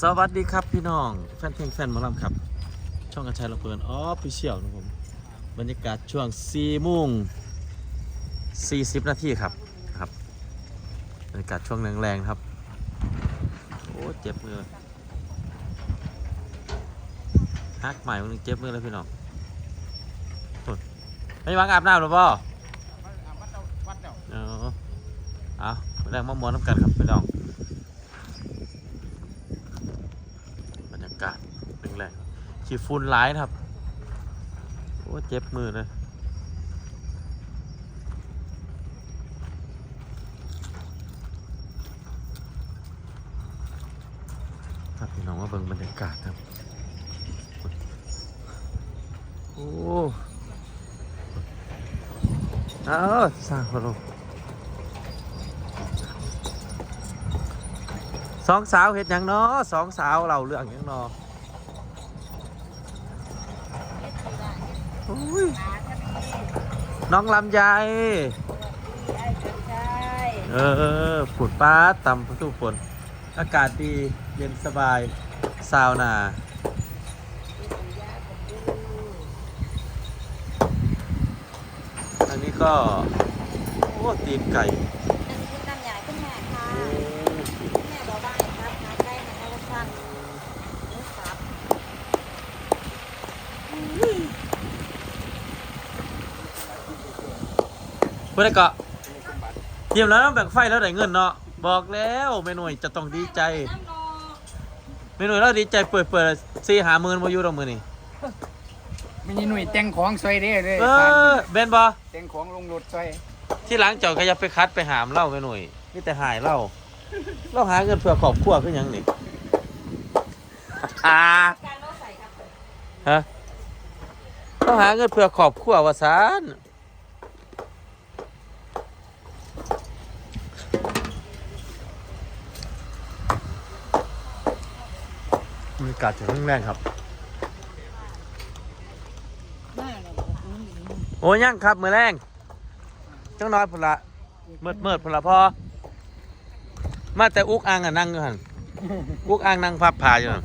สวัสดีครับพี่น้อง แฟนเพลงแฟนหมอลำครับ ช่องกระชายระเบิดออฟฟิเชียลนะผมบรรยากาศช่วง4โมง40 นาทีครับครับบรรยากาศช่วงแรงๆครับ โอ้เจ็บมือฮักใหม่มันงเจ็บมือเลยพี่น้องโอ้ยไม่วางอาบน้ำหรือเปล่าเออเอาแรงมามวนน้ำกันครับพี่น้อง บรรยากาศแรงๆ ขี้ฝุ่นร้ายนะครับ โอ้เจ็บมือเลยครับพี่น้องว่าเบิ่งบรรยากาศครับ โอ้เอาสร้างพลังสองสาวเห็ดยังเนาะสองสาวเราเรื่องยังเนาะโอ้ย น้องลำไยเออฝุดป้าดต่ำทุกฝนอากาศดีเย็นสบายซาวนาอันนี้ก็ โอ้ตีนไก่อันนี้คือน้ำยาขึ้นแม่ค่ะแม่บอกว่าครับหาใกล้หาใกล้ว่าสั่งหมูสับ เพื่อนก็เยี่ยมแล้วต้องแบ่งไฟแล้วได้เงินเนาะบอกแล้วเมหน่วยจะต้องดีใจน้ำรอเมหน่วยเราดีใจเปิดเปิดซีหาหมื่นมาอยู่ตรงมือนี่มีหน่วยแต่งของซอยเด้เลยเออเบนบอแต่งของลงรถซอยที่หล้างเจ้าก็อย่าไปคัดไปหามเล่าเมหน่วยนี่แต่หายเล่าเราหาเงินเพื่อครอบครัวขึ้นยังนี่อ่าการรถใส่ครับฮะเราหาเงินเพื่อครอบครัววาซาน บรรยากาศถึงแรงครับมาแล้วบอกน้องหญิงโอ้ยังครับ มือแรงจังน้อยพนละเมิดเมิดพนละพอมาแต่อุกอ่างอะนั่งอยู่หันอุกอ่างนั่งพับผาอยู่หั่น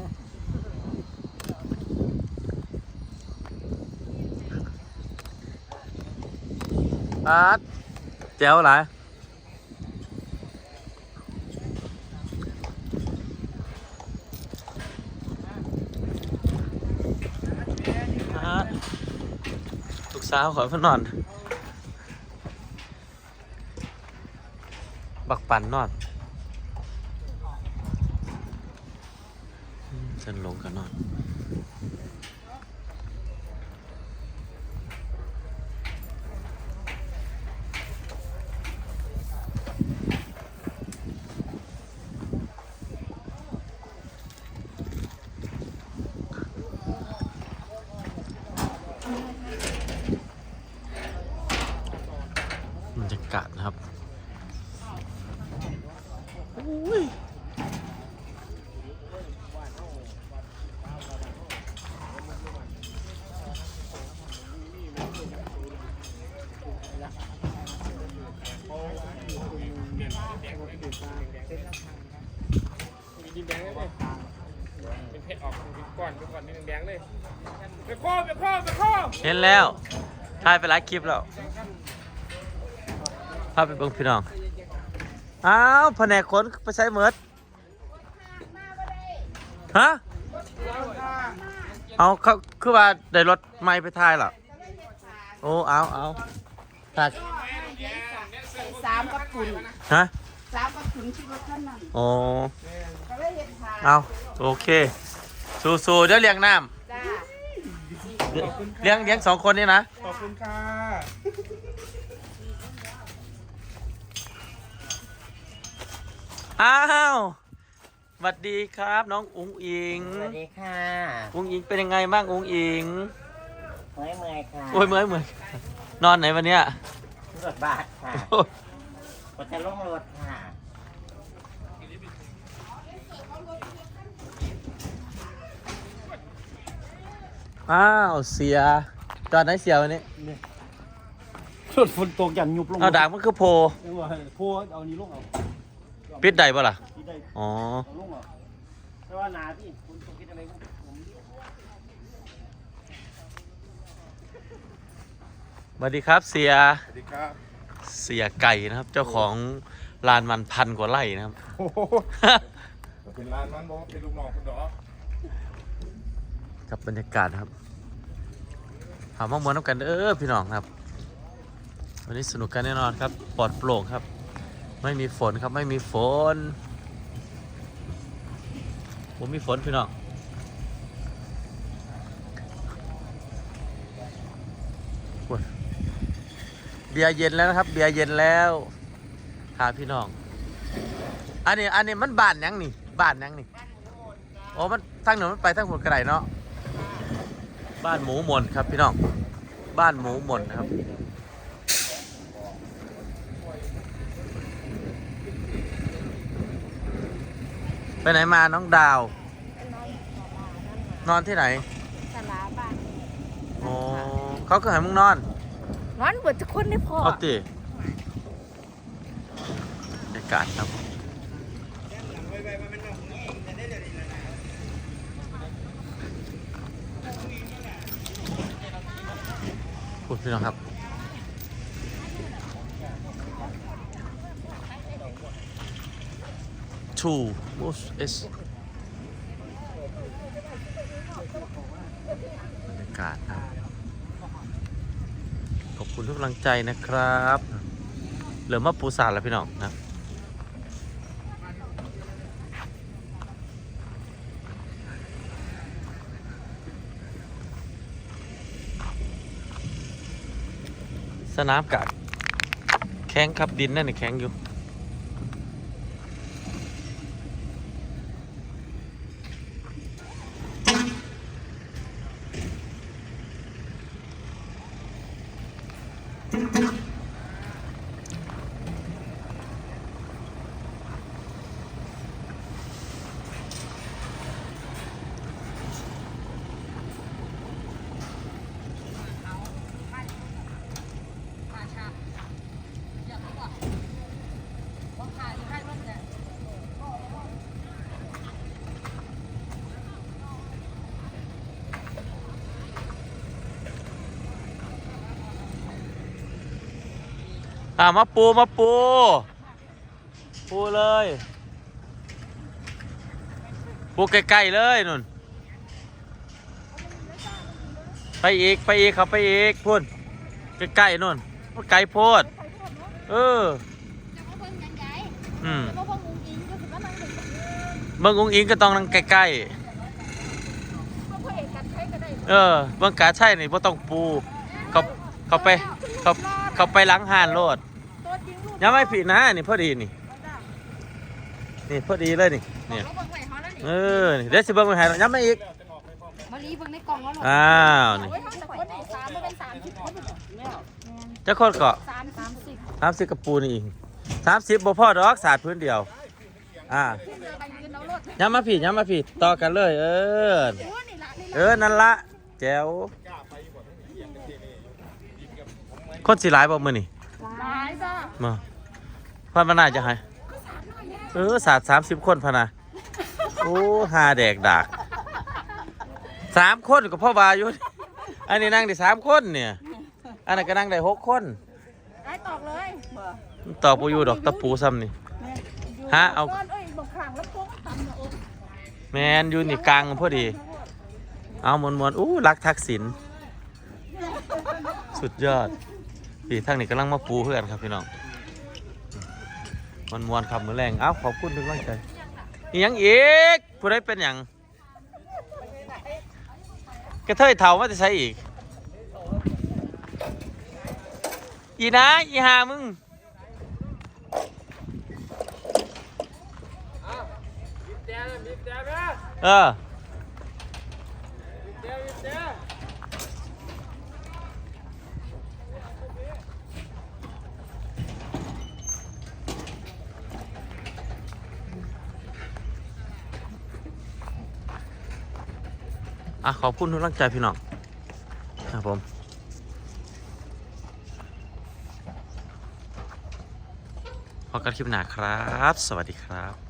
อาดแจ๋วหลายอาด ลูกสาวขอเพิ่นนอน บักปันนอนฉันลงกันนอน บรรยากาศนะครับอุ้ย ดินแดงเลยเป็นเพชรออกเป็นก้อนเป็นก้อนเป็นแดงเลยไปข้อไปข้อไปข้อเห็นแล้วถ่ายไปหลายคลิปแล้วพาไปเบิ่งพี่น้อง อ้าวแผนกขนไปใช้เมิดฮะเอาเขาคือว่าได้รถไม่ไปถ่ายเหรอโอ้เอาเอาถ่ายสามกับปุ่นฮะสามกับปุ่นที่รถท่านนั่นโอ้ก็เลยเห็นทางเอาโอเค สู้ๆเดี๋ยวเลี้ยงน้จ้าำเลี้ยงเลี้ยงสองคนนี่นะขอบคุณค่ะ อ้าวสวัสดีครับ น้องอุ๋งอิง สวัสดีค่ะอุ๋งอิงเป็นยังไงบ้างอุ๋งอิงเมื่อยเมื่อยค่ะโอ้ยเมื่อยเมื่อยนอนไหนวันเนี้ยรถบาทค่ะโอ้ยรถจะลงรถค่ะอ้าวเสียจอดไหนเสียวันนี้รถฝนตกอย่างยุบลงเอาด่างมันคือโพเออโพเอานี้ลงเอา ปิดได้ปะล่ะ ที่ได้อ๋อ เอาลงเอาแต่ว่าหนาที่ฝนตกกินอะไรผมผมสวัสดีครับเสีย สวัสดีครับเสียไก่นะครับ เจ้าของลานมันพันกว่าไร่นะครับ โอ้โหเป็นร้านมันบอกว่าเป็นลูกน้องคุณดอกกับบรรยากาศนะครับหามามวนน้ำกันเด้อพี่น้องครับ วันนี้สนุกกันแน่นอนครับ ปลอดโปร่งครับ ไม่มีฝนครับไม่มีฝนผมมีฝนพี่น้องเบียร์เย็นแล้วนะครับ เบียร์เย็นแล้วหาพี่น้อง อันนี้อันนี้มันบานยังนี่บานยังนี่โอ้มันทางหนูมันไปทางหัวกระไดเนาะบ้านหมูหมนครับพี่น้อง บ้านหมูหมนครับ ไปไหนมาน้องดาว นอนที่ไหนสลาบ้านโอ้เขาก็ให้มึงนอน นอนเบิดทุกคนได้พอเอาติบรรยากาศครับพูดพี่น้องครับ two most is บรรยากาศขอบคุณทุกกำลังใจนะครับ เหลือมาปูสาดแล้วพี่น้องนะสนามกะแข็งครับดินนั่นแข็งอยู่ อ่ามาปูมาปู ปูเลย ปูใกล้ๆเลยนุ่น ไปอีกไปอีกครับไปอีกพุ่นใกล้ๆนุ่นมันไกลโพด เอออืมเบิ่งอุ้งอิงก็ต้องนั่งใกล้ๆเออเบิ่งกาใช่นี่บ่ต้องปู เขาเขาไปเขา เขาไปล้างหานโลดยังไม่ผิดนะนี่พอดีนี่นี่พอดีเลยนี่เนี่ยเออนี่เดี๋ยวสิเบิ่งไปให้ย้ำมาอีกมาลีเบิ่งในกล่องแล้วหรออ้าวนี่โอ้ยแต่คนนี่สามมันเป็นสามสิบคนเนี่ยเจ้าคนเกาะสามสามสิบสามสิบกระปูนี่อีกสามสิบบ่พ่อดอกสาดพื้นเดียว อ่าขึ้นเรือไปยืนเอารถย้ำมาผิดย้ำมาผิดต่อกันเลย เออ โอ้นี่ละนี่เอละอนั่นละแจ๋ว คนสิหลายบ่มือนี่หลายจ้ามาพันมันน่าจะให้เออสาดสามสิบคนพะนะโอ้หาแดกดากสามคนก็พ่อวาอยู่อันนี้นั่งได้สามคนเนี่ย อันนั้นก็นั่งได้หกคนไอ้ตอกเลยต่อปูอยู่ดอกตะปูซ้ำนี่ฮะเอาก้อนเอ้ยบอกขลังแล้วปุ๊บตำเนี่ยโอ้แมนอยู่นี่กลางพอดี เอามวนมวนๆอู้รักทักษิณสุดยอด พี่ทางนี้กำลังมาปูเพื่อนครับพี่น้องมวนมวนครับมือแรงอ้าวขอบคุณทุกกำลังใจอีหยังอีกผู้ใดเป็นหยังกระเทยเถามาจะใช้อีก อีนะอีหามึงเออ บีบแต่บีบแต่ อะขอบคุณทุกกำลังใจพี่น้องครับผมพอกันคลิปหน้าครับ สวัสดีครับ